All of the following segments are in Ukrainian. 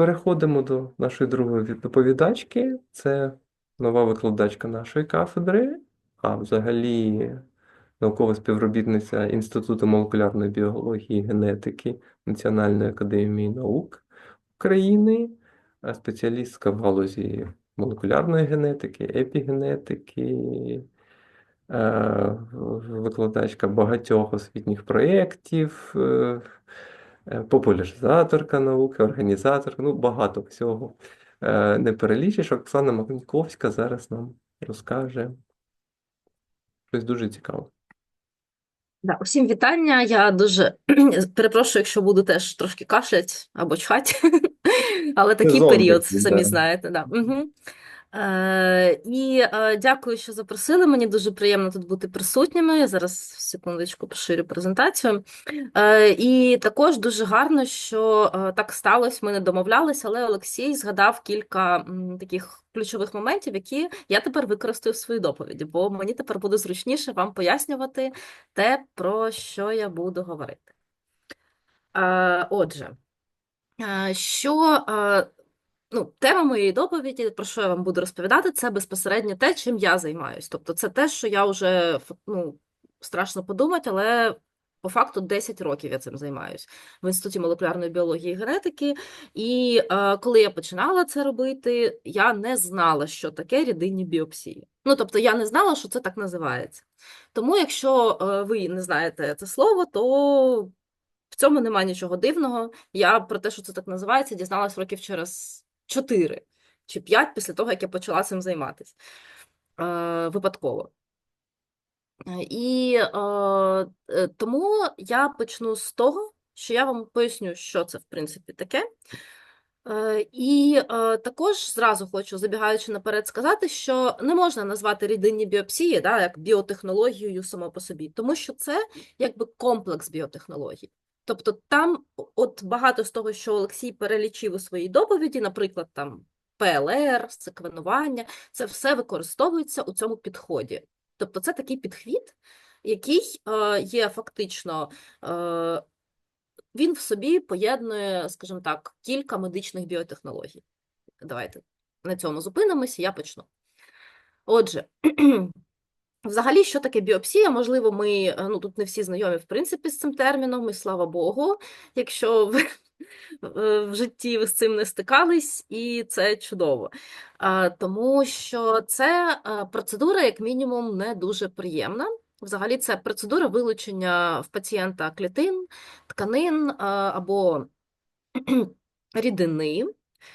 Переходимо до нашої другої доповідачки. Це нова викладачка нашої кафедри, а взагалі наукова співробітниця Інституту молекулярної біології і генетики Національної академії наук України, спеціалістка в галузі молекулярної генетики, епігенетики, е, викладачка багатьох освітніх проєктів. Е, популяризаторка науки, організаторка, ну багато всього. Е, Не перелічиш. Оксана Макніковська зараз нам розкаже щось дуже цікаве. Да, усім вітання. Я дуже перепрошую, якщо буду теж трошки кашлять або чхать, але такий період, самі да. знаєте. Да. Угу. Е, і е, дякую, що запросили. Мені дуже приємно тут бути присутніми. Я зараз секундочку поширю презентацію. Е, і також дуже гарно, що е, так сталося. Ми не домовлялися, але Олексій згадав кілька м, таких ключових моментів, які я тепер використаю в своїй доповіді, бо мені тепер буде зручніше вам пояснювати те, про що я буду говорити. Е, Отже, е, що е, ну, тема моєї доповіді, про що я вам буду розповідати, це безпосередньо те, чим я займаюсь. Тобто, це те, що я вже ну, страшно подумати, але по факту 10 років я цим займаюсь в Інституті молекулярної біології і генетики. І е, коли я починала це робити, я не знала, що таке рідинні біопсії. Ну, тобто, я не знала, що це так називається. Тому, якщо е, ви не знаєте це слово, то в цьому немає нічого дивного. Я про те, що це так називається, дізналась років через 4 чи 5 після того, як я почала цим займатися е, випадково. Е, І е, тому я почну з того, що я вам поясню, що це в принципі таке. І також зразу хочу, забігаючи наперед, сказати, що не можна назвати рідинні біопсії да, як біотехнологією само по собі, тому що це якби комплекс біотехнологій. Тобто там от багато з того, що Олексій перелічив у своїй доповіді, наприклад, там ПЛР, секвенування, це все використовується у цьому підході. Тобто це такий підхід, який е, є фактично е, він в собі поєднує, скажімо так, кілька медичних біотехнологій. Давайте на цьому зупинимося, я почну. Отже, взагалі, що таке біопсія? Можливо, ми е, ну, тут не всі знайомі, в принципі, з цим терміном, і слава Богу, якщо ви е, в житті ви з цим не стикались, і це чудово. Тому що це е, процедура, як мінімум, не дуже приємна. Взагалі, це процедура вилучення в пацієнта клітин, тканин або рідини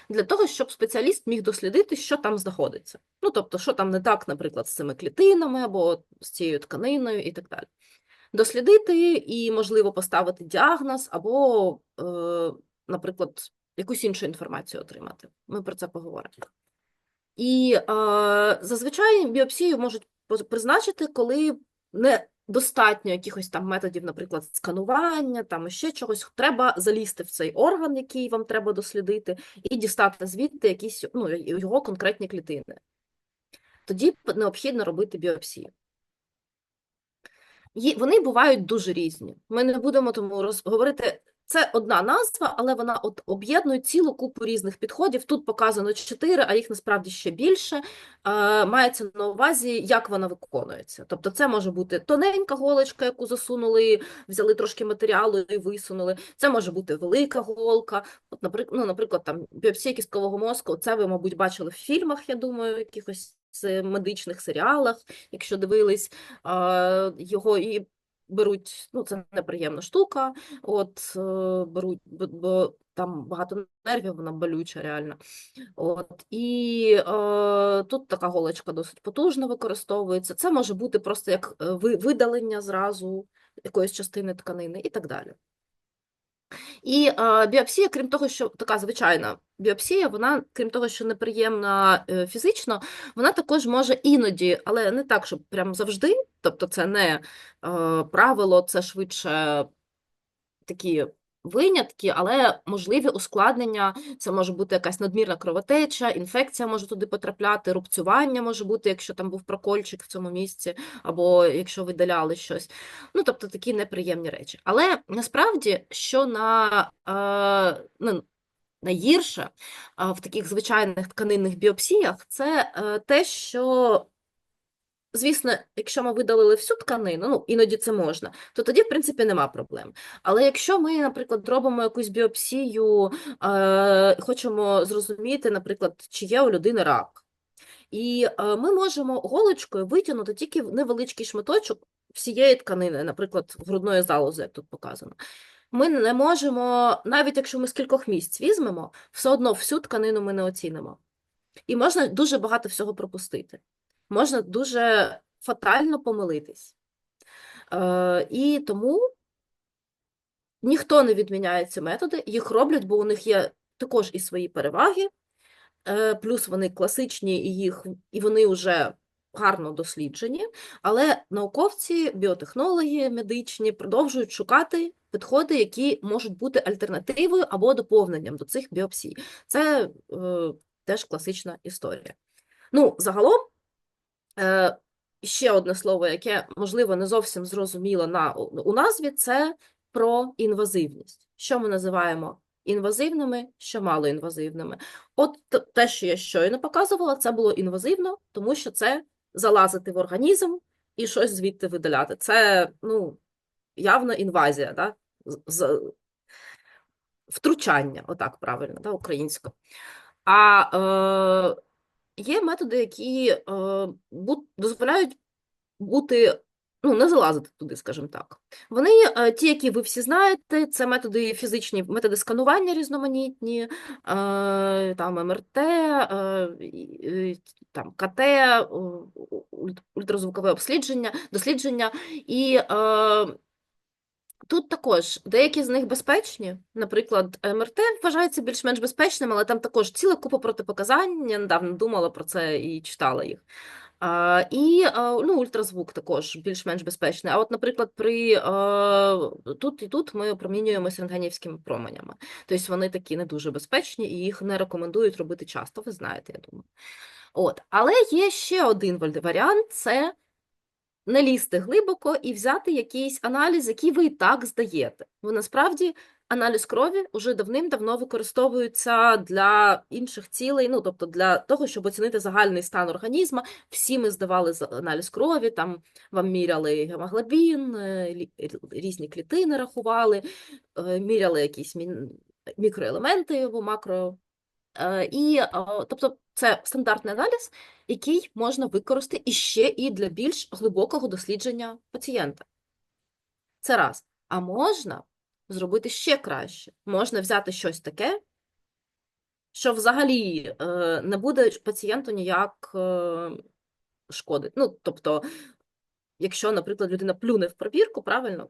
для того, щоб спеціаліст міг дослідити, що там знаходиться. Ну, тобто, що там не так, наприклад, з цими клітинами або з цією тканиною і так далі. Дослідити і, можливо, поставити діагноз, або, е, наприклад, якусь іншу інформацію отримати. Ми про це поговоримо. І е, зазвичай біопсію можуть призначити, коли недостатньо якихось там методів, наприклад, сканування, там ще чогось. Треба залізти в цей орган, який вам треба дослідити, і дістати звідти якісь ну, його конкретні клітини. Тоді необхідно робити біопсію. Вони бувають дуже різні. Ми не будемо тому роз, говорити. Це одна назва, але вона от об'єднує цілу купу різних підходів. Тут показано чотири, а їх насправді ще більше. Е, мається на увазі, як вона виконується. Тобто, це може бути тоненька голочка, яку засунули, взяли трошки матеріалу і висунули. Це може бути велика голка. От, наприклад, ну, наприклад, там біопсія кісткового мозку. Це ви, мабуть, бачили в фільмах, я думаю, якихось е, медичних серіалах, якщо дивились а, його і беруть, ну це неприємна штука, от е, беруть, бо, там багато нервів, вона болюча реально. От, і е, тут така голочка досить потужно використовується. Це може бути просто як е, видалення зразу якоїсь частини тканини і так далі. І е, біопсія, крім того, що така звичайна біопсія, вона, крім того, що неприємна е, фізично, вона також може іноді, але не так, щоб прям завжди. Тобто, це не е, правило, це швидше такі винятки, але можливі ускладнення. Це може бути якась надмірна кровотеча, інфекція може туди потрапляти, рубцювання може бути, якщо там був прокольчик в цьому місці, або якщо видаляли щось. Ну, тобто такі неприємні речі. Але насправді, що на, е, ну, найгірше в таких звичайних тканинних біопсіях це е, те, що, звісно, якщо ми видалили всю тканину, ну іноді це можна, то тоді, в принципі, нема проблем. Але якщо ми, наприклад, робимо якусь біопсію, е, хочемо зрозуміти, наприклад, чи є у людини рак. І е, ми можемо голочкою витягнути тільки невеличкий шматочок всієї тканини, наприклад, грудної залози, як тут показано. Ми не можемо, навіть якщо ми з кількох місць візьмемо, все одно всю тканину ми не оцінимо. І можна дуже багато всього пропустити. Можна дуже фатально помилитись. Е, і тому ніхто не відміняє ці методи, їх роблять, бо у них є також і свої переваги, е, плюс вони класичні, і їх, і вони вже гарно досліджені, але науковці, біотехнологи медичні продовжують шукати підходи, які можуть бути альтернативою або доповненням до цих біопсій. Це е, теж класична історія. Ну, загалом, е, ще одне слово, яке, можливо, не зовсім зрозуміло на, у назві, це про інвазивність. Що ми називаємо інвазивними, що малоінвазивними. От те, що я щойно показувала, це було інвазивно, тому що це залазити в організм і щось звідти видаляти. Це, ну, явно інвазія, да? з- втручання, отак правильно, да, українською. А е, є методи, які е, дозволяють бути, ну, не залазити туди, скажімо так. Вони, е, ті, які ви всі знаєте, це методи фізичні, методи сканування різноманітні, е, там МРТ, е, і там КТ, е, ультразвукове обслідження, дослідження. І е, Тут також деякі з них безпечні. Наприклад, МРТ вважається більш-менш безпечним, але там також ціла купа протипоказань. Я недавно думала про це і читала їх. А, і ну, ультразвук також більш-менш безпечний. А от, наприклад, при а, тут і тут ми опромінюємося рентгенівськими променями. Тобто вони такі не дуже безпечні і їх не рекомендують робити часто, ви знаєте, я думаю. От. Але є ще один варіант це не лізти глибоко і взяти якийсь аналіз, який ви і так здаєте. Бо насправді аналіз крові вже давним-давно використовується для інших цілей, ну тобто для того, щоб оцінити загальний стан організму. Всі ми здавали аналіз крові, там вам міряли гемоглобін, е, різні клітини рахували, е, міряли якісь мікроелементи або макро. Е, І, тобто, це стандартний аналіз, який можна використати іще і для більш глибокого дослідження пацієнта. Це раз. А можна зробити ще краще. Можна взяти щось таке, що взагалі е, не буде пацієнту ніяк е, шкодити. Ну, тобто, якщо, наприклад, людина плюне в пробірку, правильно,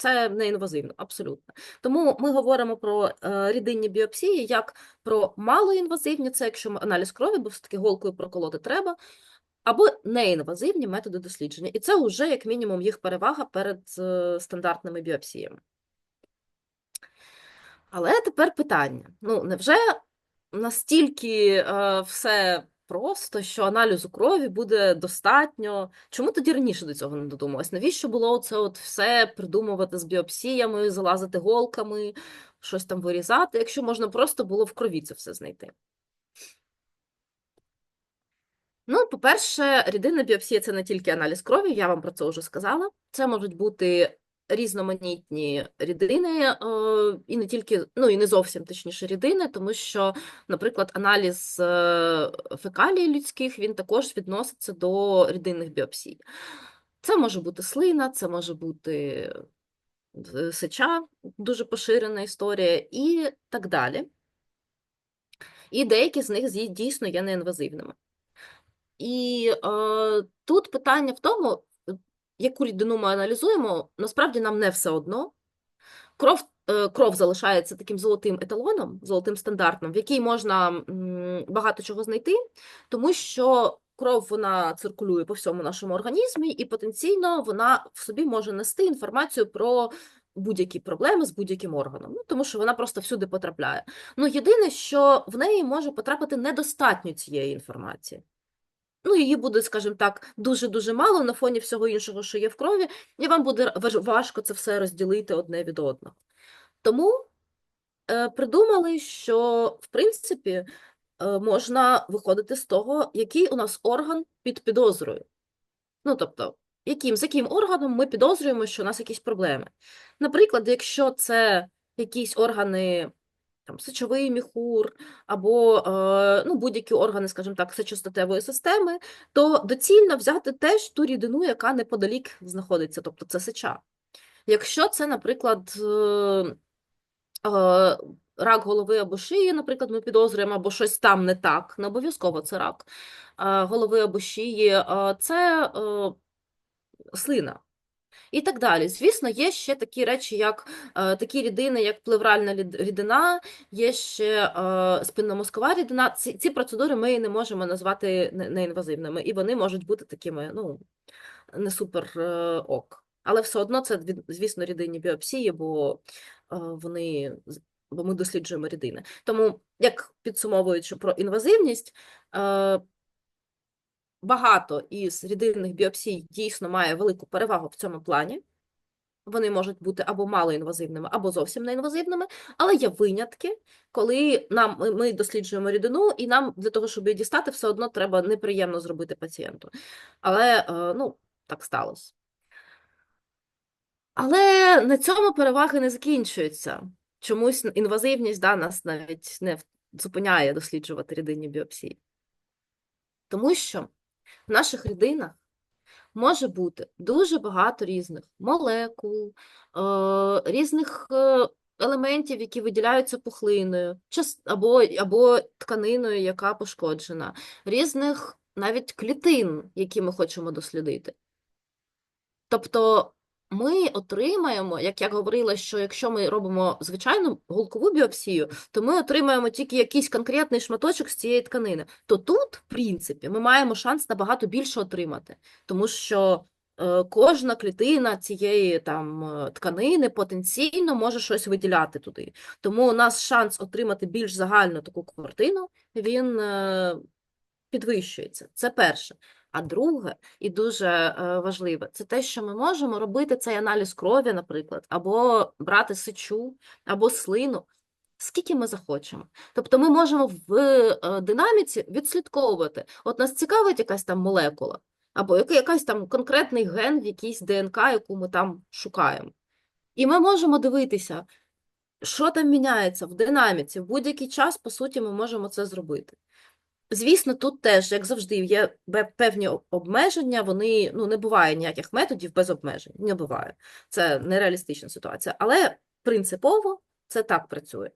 це не інвазивно, абсолютно. Тому ми говоримо про е, рідинні біопсії як про малоінвазивні, це якщо аналіз крові, бо все-таки голкою проколоти треба, або неінвазивні методи дослідження. І це вже, як мінімум, їх перевага перед е, стандартними біопсіями. Але тепер питання: ну, невже настільки е, все просто, що аналізу крові буде достатньо? Чому тоді раніше до цього не додумалось? Навіщо було це от все придумувати з біопсіями, залазити голками, щось там вирізати, якщо можна просто було в крові це все знайти? Ну, по-перше, рідинна біопсія це не тільки аналіз крові, я вам про це вже сказала. Це можуть бути різноманітні рідини, е, і не тільки, ну і не зовсім точніше рідини, тому що, наприклад, аналіз е, фекалій людських він також відноситься до рідинних біопсій. Це може бути слина, це може бути е, сеча, дуже поширена історія, і так далі. І деякі з них дійсно є неінвазивними. І е, тут питання в тому, яку рідину ми аналізуємо, насправді нам не все одно. Кров, е, кров залишається таким золотим еталоном, золотим стандартом, в який можна багато чого знайти, тому що кров вона циркулює по всьому нашому організмі, і потенційно вона в собі може нести інформацію про будь-які проблеми з будь-яким органом, ну, тому що вона просто всюди потрапляє. Ну, єдине, що в неї може потрапити недостатньо цієї інформації. Ну, її буде, скажімо так, дуже-дуже мало на фоні всього іншого, що є в крові, і вам буде важко це все розділити одне від одного. Тому е, придумали, що в принципі е, можна виходити з того, який у нас орган під підозрою. Ну, тобто, яким, з яким органом ми підозрюємо, що у нас якісь проблеми. Наприклад, якщо це якісь органи, там, сечовий міхур, або е, ну, будь-які органи, скажімо так, сечостатевої системи, то доцільно взяти теж ту рідину, яка неподалік знаходиться, тобто це сеча. Якщо це, наприклад, е, е, рак голови або шиї, наприклад, ми підозрюємо, або щось там не так, не обов'язково це рак голови або шиї, це слина. І так далі. Звісно, є ще такі речі, як е, такі рідини, як плевральна рідина, є ще е, спинномозкова рідина. Ці, ці процедури ми не можемо назвати неінвазивними, і вони можуть бути такими, ну, не супер е, ок. Але все одно це, звісно, рідинні біопсії, бо вони, бо ми досліджуємо рідини. Тому, як підсумовуючи про інвазивність, багато із рідинних біопсій дійсно має велику перевагу в цьому плані. Вони можуть бути або малоінвазивними, або зовсім неінвазивними, але є винятки, коли нам ми- досліджуємо рідину, і нам для того, щоб її дістати, все одно треба неприємно зробити пацієнту. Але е, ну, так сталося. Але на цьому переваги не закінчуються. Чомусь інвазивність да, нас навіть не зупиняє досліджувати рідинні біопсії. Тому що в наших рідинах може бути дуже багато різних молекул, е, різних е, елементів, які виділяються пухлиною, або, або тканиною, яка пошкоджена, різних навіть клітин, які ми хочемо дослідити. Тобто ми отримаємо, як я говорила, що якщо ми робимо звичайну голкову біопсію, то ми отримаємо тільки якийсь конкретний шматочок з цієї тканини. То тут, в принципі, ми маємо шанс набагато більше отримати, тому що е, кожна клітина цієї там е, тканини потенційно може щось виділяти туди. Тому у нас шанс отримати більш загальну таку картину, він е, підвищується. Це перше. А друге, і дуже е, важливе, це те, що ми можемо робити цей аналіз крові, наприклад, або брати сечу, або слину, скільки ми захочемо. Тобто ми можемо в е, динаміці відслідковувати. От нас цікавить якась там молекула, або якась там конкретний ген в якійсь ДНК, яку ми там шукаємо. І ми можемо дивитися, що там міняється в динаміці. В будь-який час, по суті, ми можемо це зробити. Звісно, тут теж, як завжди, є певні обмеження, вони, ну, не буває ніяких методів без обмежень, не буває. Це нереалістична ситуація, але принципово це так працює.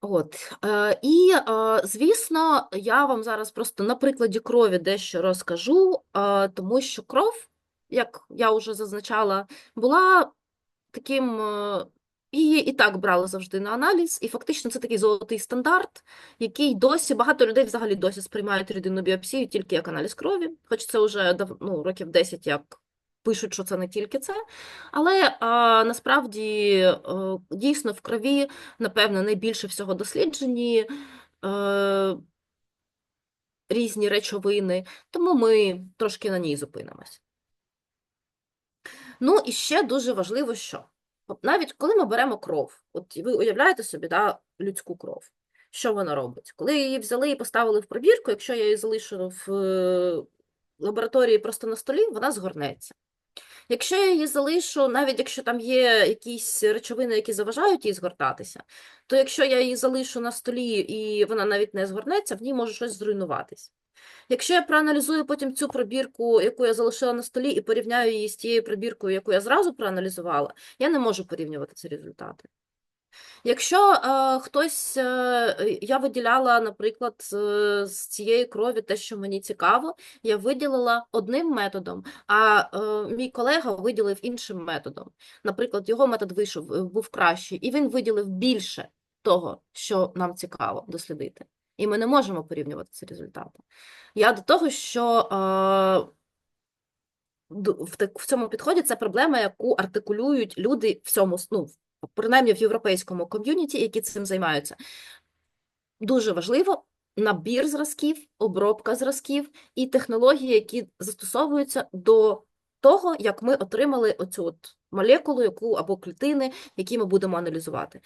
От, е, і, е, звісно, я вам зараз просто на прикладі крові дещо розкажу, е, тому що кров, як я вже зазначала, була таким, її і так брали завжди на аналіз, і фактично це такий золотий стандарт, який досі, багато людей взагалі досі сприймають рідинну біопсію тільки як аналіз крові, хоч це вже ну, років 10 як пишуть, що це не тільки це. Але а, насправді е, дійсно в крові, напевно, найбільше всього досліджені е, різні речовини, тому ми трошки на ній зупинимось. Ну і ще дуже важливо, що навіть коли ми беремо кров, от ви уявляєте собі да, людську кров, що вона робить? Коли її взяли і поставили в пробірку, якщо я її залишу в е, лабораторії просто на столі, вона згорнеться. Якщо я її залишу, навіть якщо там є якісь речовини, які заважають їй згортатися, то якщо я її залишу на столі і вона навіть не згорнеться, в ній може щось зруйнуватись. Якщо я проаналізую потім цю пробірку, яку я залишила на столі, і порівняю її з тією пробіркою, яку я зразу проаналізувала, я не можу порівнювати ці результати. Якщо е, хтось, е, я виділяла, наприклад, е, з цієї крові те, що мені цікаво, я виділила одним методом, а е, мій колега виділив іншим методом. Наприклад, його метод вийшов, е, був кращий, і він виділив більше того, що нам цікаво дослідити. І ми не можемо порівнювати ці результати. Я до того, що е, в, цьому підході це проблема, яку артикулюють люди в цьому, ну, принаймні в європейському ком'юніті, які цим займаються. Дуже важливо набір зразків, обробка зразків і технології, які застосовуються до того, як ми отримали оцю от молекулу, яку або клітини, які ми будемо аналізувати.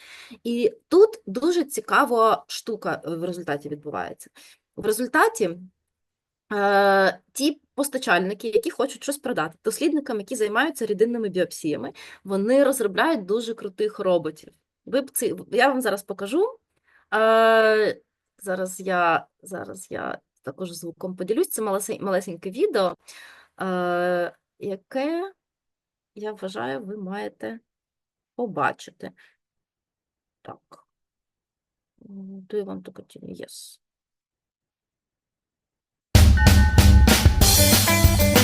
І тут дуже цікава штука в результаті відбувається. В результаті ті постачальники, які хочуть щось продати дослідникам, які займаються рідинними біопсіями, вони розробляють дуже крутих роботів. Ви б ці, я вам зараз покажу. Е, зараз я, зараз я також звуком поділюсь. Це малесе- малесеньке відео, е, яке, я вважаю, ви маєте побачити. Так. М, Do you want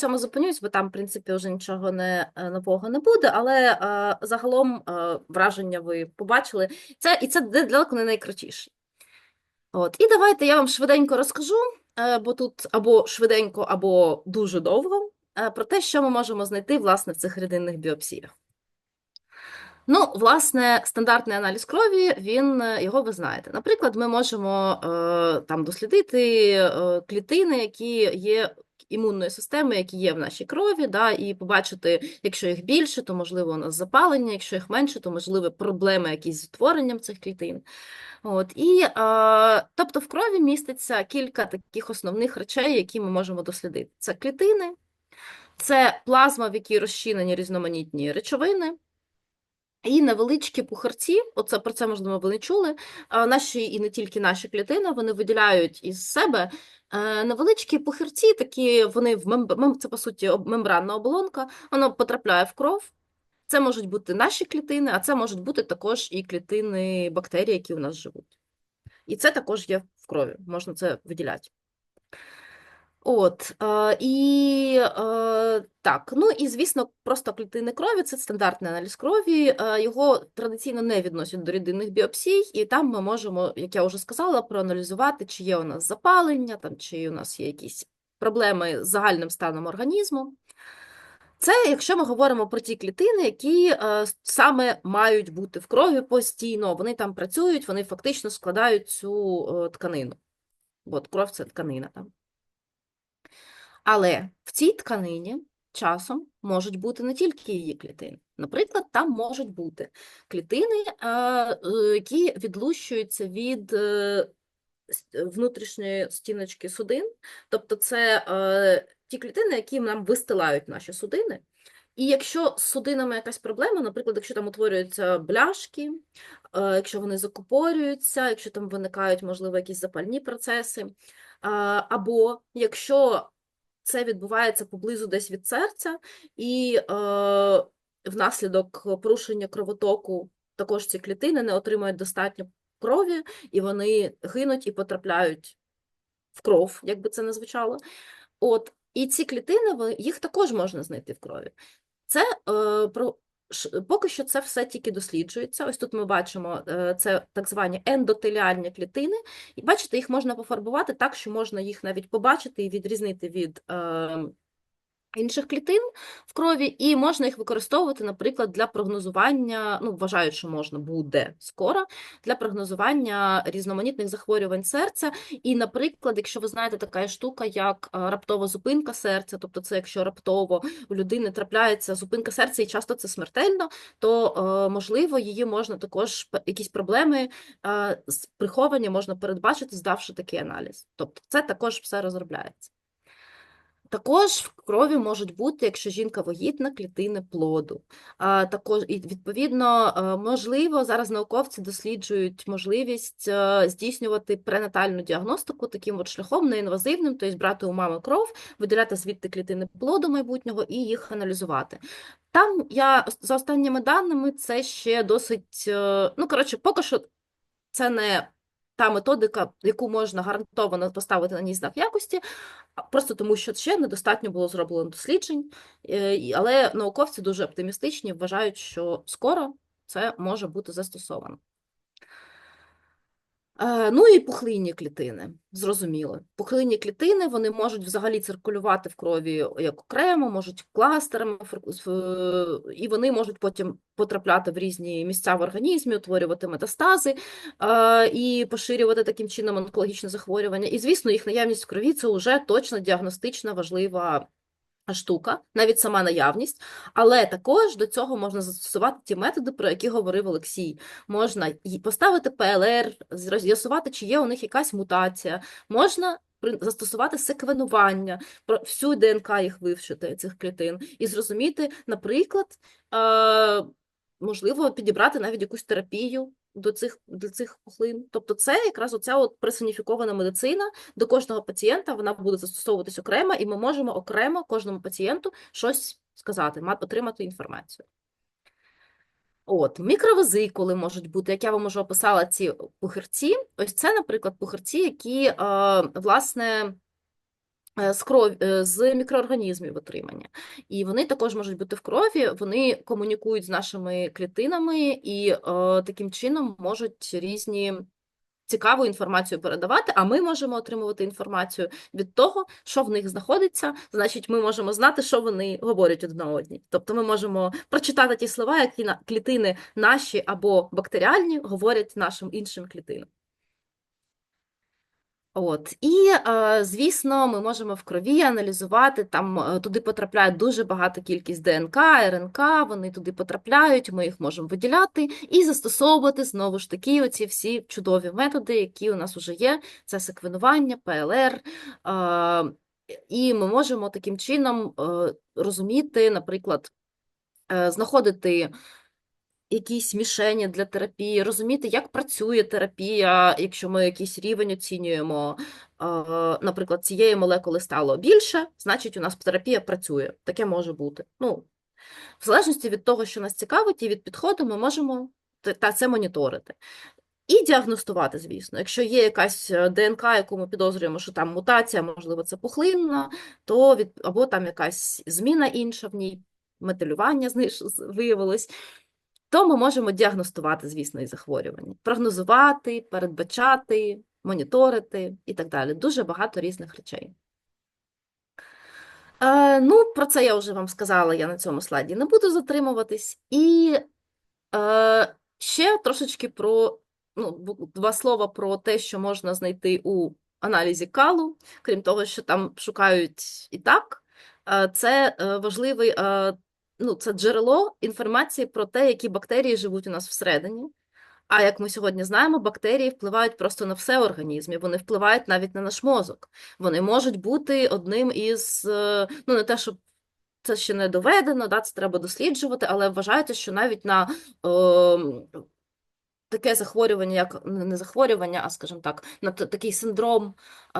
цьому зупинюсь, бо там, в принципі, вже нічого не, е, нового не буде, але е, загалом е, враження ви побачили. Це, і це далеко не найкрутіше. От, і давайте я вам швиденько розкажу, е, бо тут або швиденько, або дуже довго, е, про те, що ми можемо знайти, власне, в цих рідинних біопсіях. Ну, власне, стандартний аналіз крові, він, е, його ви знаєте. Наприклад, ми можемо е, там дослідити е, клітини, які є імунної системи, які є в нашій крові, да, і побачити, якщо їх більше, то можливо у нас запалення, якщо їх менше, то можливо проблеми якісь з утворенням цих клітин. От, і, е, тобто в крові міститься кілька таких основних речей, які ми можемо дослідити. Це клітини, це плазма, в якій розчинені різноманітні речовини, і невеличкі пухарці, оце про це можливо ви не чули. Наші і не тільки наші клітини, вони виділяють із себе е, невеличкі пухарці, такі вони в мемб... мем- це по суті мембранна оболонка, воно потрапляє в кров. Це можуть бути наші клітини, а це можуть бути також і клітини бактерій, які у нас живуть. І це також є в крові, можна це виділяти. От, і так, ну і звісно, просто клітини крові це стандартний аналіз крові. Його традиційно не відносять до рідинних біопсій, і там ми можемо, як я вже сказала, проаналізувати, чи є у нас запалення, там, чи у нас є якісь проблеми з загальним станом організму. Це якщо ми говоримо про ті клітини, які саме мають бути в крові постійно, вони там працюють, вони фактично складають цю е, тканину. От кров це тканина там. Але в цій тканині часом можуть бути не тільки її клітини. Наприклад, там можуть бути клітини, е, е, які відлущуються від е, внутрішньої стіночки судин. Тобто це ті клітини, які нам вистилають наші судини. І якщо з судинами якась проблема, наприклад, якщо там утворюються бляшки, якщо вони закупорюються, якщо там виникають, можливо, якісь запальні процеси, або якщо це відбувається поблизу десь від серця, і е, внаслідок порушення кровотоку також ці клітини не отримують достатньо крові, і вони гинуть і потрапляють в кров, як би це не звучало. От, і ці клітини, їх також можна знайти в крові. Це е, про поки що це все тільки досліджується. Ось тут ми бачимо е, це так звані ендотеліальні клітини, і бачите, їх можна пофарбувати так, що можна їх навіть побачити і відрізнити від е, інших клітин в крові, і можна їх використовувати, наприклад, для прогнозування, ну, вважають, що можна буде скоро, для прогнозування різноманітних захворювань серця. І, наприклад, якщо ви знаєте, така штука, як е, раптова зупинка серця, тобто це якщо раптово у людини трапляється зупинка серця, і часто це смертельно, то, е, можливо, її можна також, якісь проблеми е, з приховані можна передбачити, здавши такий аналіз. Тобто це також все розробляється. Також в крові можуть бути, якщо жінка вагітна, клітини плоду. А, також, і відповідно, е, можливо, зараз науковці досліджують можливість е, здійснювати пренатальну діагностику таким от шляхом неінвазивним, тобто брати у мами кров, виділяти звідти клітини плоду майбутнього і їх аналізувати. Там я за останніми даними це ще досить, е, ну коротше, поки що це не та методика, яку можна гарантовано поставити на ній знак якості, просто тому, що ще недостатньо було зроблено досліджень, е, але науковці дуже оптимістичні, вважають, що скоро це може бути застосовано. Е, Ну і пухлинні клітини, зрозуміло. Пухлинні клітини вони можуть взагалі циркулювати в крові як окремо, можуть кластерами, фр- і вони можуть потім потрапляти в різні місця в організмі, утворювати метастази е, і поширювати таким чином онкологічне захворювання. І, звісно, їх наявність в крові це вже точно діагностична важлива штука, навіть сама наявність, але також до цього можна застосувати ті методи, про які говорив Олексій. Можна поставити ПЛР, з'ясувати, чи є у них якась мутація, можна застосувати секвенування, всю ДНК їх вивчити, цих клітин, і зрозуміти, наприклад, е, можливо, підібрати навіть якусь терапію до цих, до цих пухлин. Тобто це якраз оця от персоніфікована медицина, до кожного пацієнта вона буде застосовуватись окремо, і ми можемо окремо кожному пацієнту щось сказати, ма- отримати інформацію. От, мікровезикули можуть бути, як я вам уже описала, ці пухирці. Ось це, наприклад, пухирці, які, е, власне, з кров... е, з мікроорганізмів отримання. І вони також можуть бути в крові, вони комунікують з нашими клітинами і е, таким чином можуть різні цікаву інформацію передавати, а ми можемо отримувати інформацію від того, що в них знаходиться. Значить, ми можемо знати, що вони говорять одна одній. Тобто ми можемо прочитати ті слова, які клітини наші або бактеріальні говорять нашим іншим клітинам. От і е, звісно, ми можемо в крові аналізувати. Там е, туди потрапляє дуже багата кількість ДНК, РНК. Вони туди потрапляють. Ми їх можемо виділяти і застосовувати знову ж таки оці всі чудові методи, які у нас вже є. Це секвенування, ПЛР. Е, і ми можемо таким чином розуміти, наприклад, знаходити якісь мішені для терапії, розуміти, як працює терапія, якщо ми якийсь рівень оцінюємо. Наприклад, цієї молекули стало більше, значить, у нас терапія працює. Таке може бути. Ну, в залежності від того, що нас цікавить, і від підходу, ми можемо та це моніторити. І діагностувати, звісно. Якщо є якась е, ДНК, яку ми підозрюємо, що там мутація, можливо, це пухлинна, то від або там якась зміна інша в ній, метилювання виявилось, то ми можемо діагностувати, звісно, і захворювання, прогнозувати, передбачати, моніторити і так далі. Дуже багато різних речей. Е, ну, про це я вже вам сказала, я на цьому слайді не буду затримуватись. І е, ще трошечки про ну, два слова про те, що можна знайти у аналізі калу, крім того, що там шукають і так. Е, це е, важливий, е, ну, це джерело інформації про те, які бактерії живуть у нас всередині. А як ми сьогодні знаємо, бактерії впливають просто на все в організмі, вони впливають навіть на наш мозок. Вони можуть бути одним із, е, ну не те, щоб це ще не доведено, да, це треба досліджувати, але вважається, що навіть на таке захворювання, як не захворювання, а скажімо так, на такий синдром,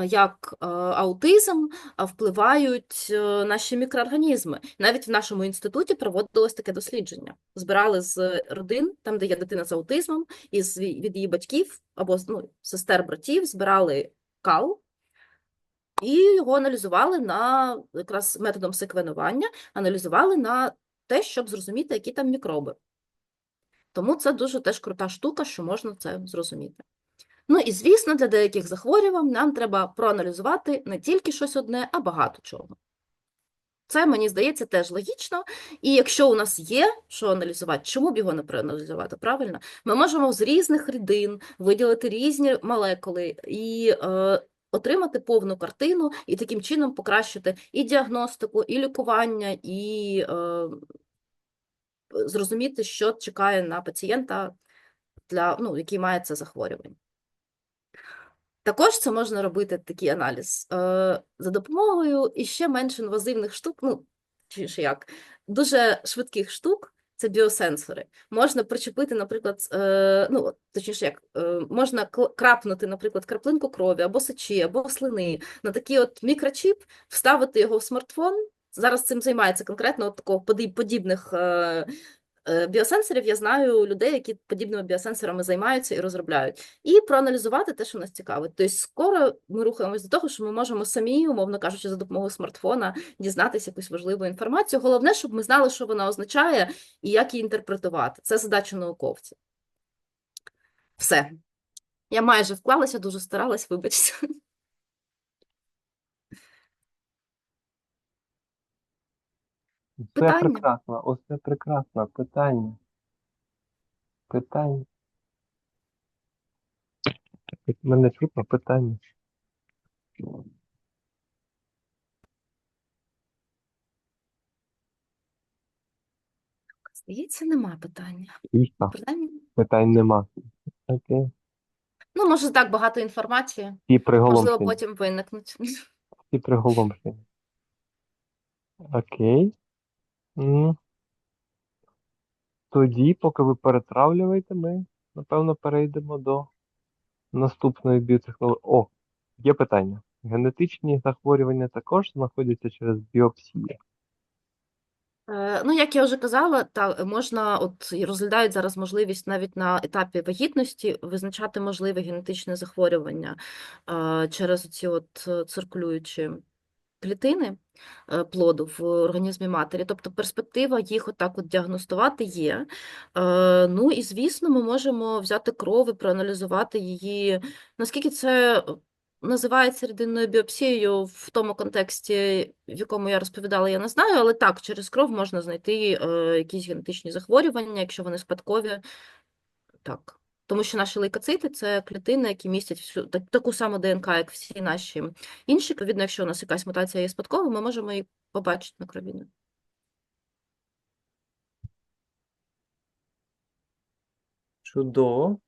як е, аутизм, впливають е, наші мікроорганізми. Навіть в нашому інституті проводилось таке дослідження. Збирали з родин, там, де є дитина з аутизмом, і від її батьків або ну, сестер братів збирали кал. І його аналізували на якраз методом секвенування, аналізували на те, щоб зрозуміти, які там мікроби. Тому це дуже теж крута штука, що можна це зрозуміти. Ну і звісно, для деяких захворювань нам треба проаналізувати не тільки щось одне, а багато чого. Це, мені здається, теж логічно. І якщо у нас є що аналізувати, чому б його не проаналізувати, правильно? Ми можемо з різних рідин виділити різні молекули і е, отримати повну картину, і таким чином покращити і діагностику, і лікування, і е, зрозуміти, що чекає на пацієнта, для, ну, який має це захворювання. Також це можна робити такий аналіз е, за допомогою іще менш інвазивних штук, ну, чи ж як, дуже швидких штук, це біосенсори. Можна причепити, наприклад, е, ну, точніше, як, е, можна крапнути, наприклад, краплинку крові або сечі, або слини на такий от мікрочіп, вставити його в смартфон. Зараз цим займається конкретно от такого подібних е, е, біосенсорів. Я знаю людей, які подібними біосенсорами займаються і розробляють і проаналізувати те, що нас цікавить. Тобто, скоро ми рухаємось до того, що ми можемо самі, умовно кажучи, за допомогою смартфона дізнатися якусь важливу інформацію. Головне, щоб ми знали, що вона означає і як її інтерпретувати. Це задача науковців. Все. Я майже вклалася, дуже старалась, вибачте. Все Питання? прекрасно, усе прекрасно. Питання. Питання. Мене чутно питання. Здається, нема питання. Принаймні, питань нема. Окей. Ну, може, так багато інформації. Всі Можливо, потім виникнуть. Всі приголомшені. Окей. Тоді, поки ви перетравлюєте, ми, напевно, перейдемо до наступної біотехнології. О, є питання. Генетичні захворювання також знаходяться через біопсію. Е, Ну, як я вже казала, та можна от і розглядають зараз можливість навіть на етапі вагітності визначати можливе генетичне захворювання е, через ці от е, циркулюючі клітини е, плоду в організмі матері. Тобто перспектива їх отак от діагностувати є. Е, Ну і звісно, ми можемо взяти кров і проаналізувати її. Наскільки це називається рідинною біопсією в тому контексті, в якому я розповідала, я не знаю, але так, через кров можна знайти е, якісь генетичні захворювання, якщо вони спадкові. Так. Тому що наші лейкоцити це клітини, які містять всю так- таку саму ДНК, як всі наші інші. Відповідно, якщо у нас якась мутація є спадкова, ми можемо її побачити на крові. Чудово.